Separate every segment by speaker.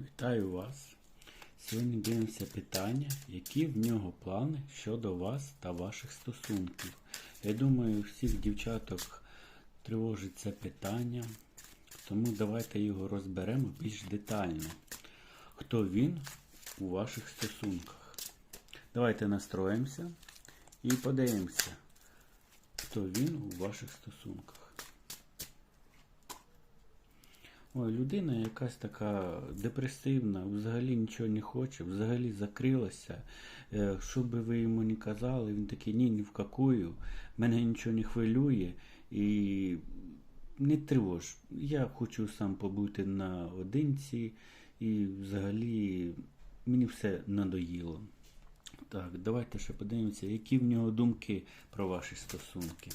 Speaker 1: Вітаю вас! Сьогодні дивимося питання, які в нього плани щодо вас та ваших стосунків. Я думаю, всіх дівчаток тривожить це питання, тому давайте його розберемо більш детально. Хто він у ваших стосунках? Давайте настроїмося і подивимося, хто він у ваших стосунках. Людина якась така депресивна, взагалі нічого не хоче, взагалі закрилася. Е, Що би ви йому не казали, він такий ні, ні в какую, мене нічого не хвилює і не тривож. Я хочу сам побути наодинці і взагалі мені все надоїло. Так, давайте ще подивимося, які в нього думки про ваші стосунки.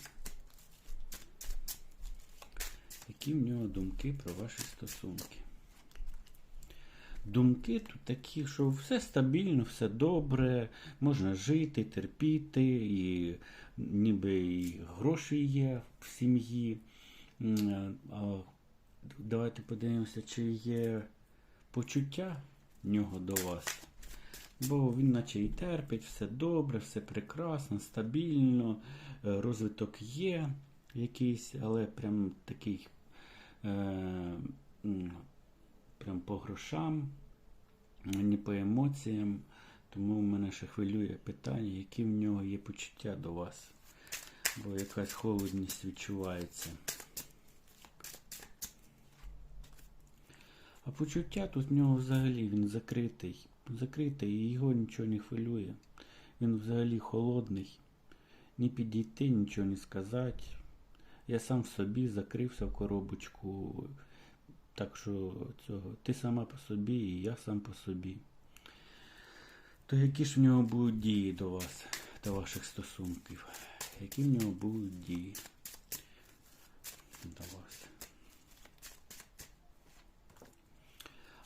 Speaker 1: Які в нього думки про ваші стосунки? Думки тут такі, що все стабільно, все добре, можна жити, терпіти, і ніби і гроші є в сім'ї. Давайте подивимося, чи є почуття в нього до вас. Бо він наче і терпить, все добре, все прекрасно, стабільно, е, розвиток є якийсь, але прям такий прям по грошам, не по емоціям. Тому в мене ще хвилює питання, які в нього є почуття до вас. Бо якась холодність відчувається. А почуття тут в нього взагалі він закритий. Закритий і його нічого не хвилює. Він взагалі холодний. Ні підійти, нічого не сказати. Я сам в собі закрився в коробочку. Так що цього, ти сама по собі і я сам по собі. То які ж в нього будуть дії до вас, до ваших стосунків? Які в нього будуть дії до вас?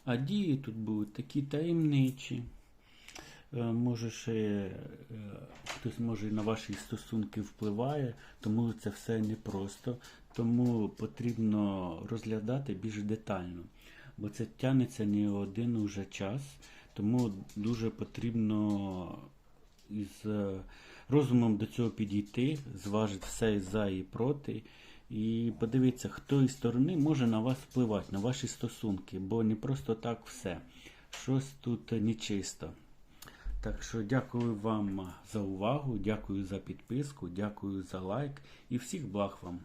Speaker 1: А дії тут будуть такі таємничі. Е, Може ще е, хтось може на ваші стосунки впливає, тому це все непросто. Тому потрібно розглядати більш детально. Бо це тягнеться не один уже час, тому дуже потрібно із е, розумом до цього підійти, зважити все за і проти. І подивитися, хто із сторони може на вас впливати, на ваші стосунки, бо не просто так все. Щось тут нечисто. Так що дякую вам за увагу, дякую за підписку, дякую за лайк і всіх благ вам.